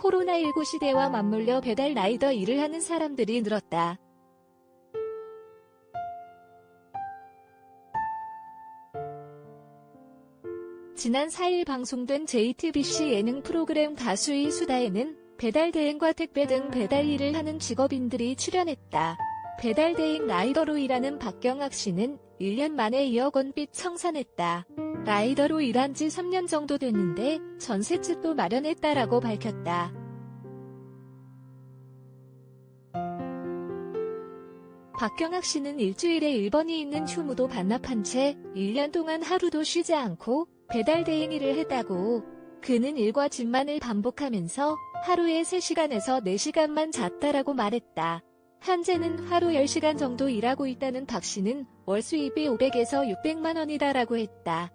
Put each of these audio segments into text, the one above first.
코로나19 시대와 맞물려 배달 라이더 일을 하는 사람들이 늘었다. 지난 4일 방송된 JTBC 예능 프로그램 가수의 수다에는 배달 대행과 택배 등 배달 일을 하는 직업인들이 출연했다. 배달 대행 라이더로 일하는 박경학 씨는 1년 만에 2억 원빚 청산했다. 라이더로 일한 지 3년 정도 됐는데 전셋집도 마련했다라고 밝혔다. 박경학 씨는 일주일에 1번이 있는 휴무도 반납한 채 1년 동안 하루도 쉬지 않고 배달 대행 일을 했다고. 그는 일과 집만을 반복하면서 하루에 3시간에서 4시간만 잤다라고 말했다. 현재는 하루 10시간 정도 일하고 있다는 박 씨는 월 수입이 500에서 600만 원이다라고 했다.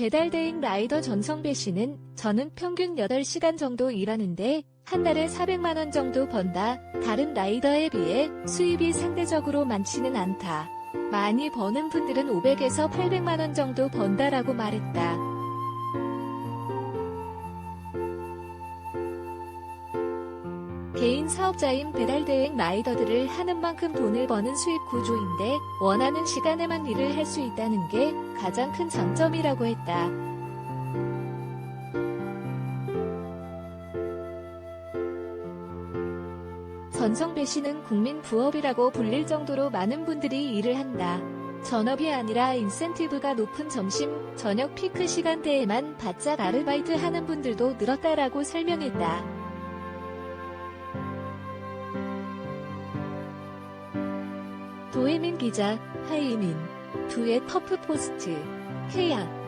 배달 대행 라이더 전성배 씨는 저는 평균 8시간 정도 일하는데 한 달에 400만 원 정도 번다. 다른 라이더에 비해 수입이 상대적으로 많지는 않다. 많이 버는 분들은 500에서 800만 원 정도 번다라고 말했다. 개인 사업자인 배달대행 라이더들을 하는 만큼 돈을 버는 수입 구조인데 원하는 시간에만 일을 할 수 있다는 게 가장 큰 장점이라고 했다. 전성배 씨는 국민 부업이라고 불릴 정도로 많은 분들이 일을 한다. 전업이 아니라 인센티브가 높은 점심, 저녁 피크 시간대에만 바짝 아르바이트 하는 분들도 늘었다라고 설명했다. 도혜민 기자, 하이민, 두의 터프 포스트, 해양.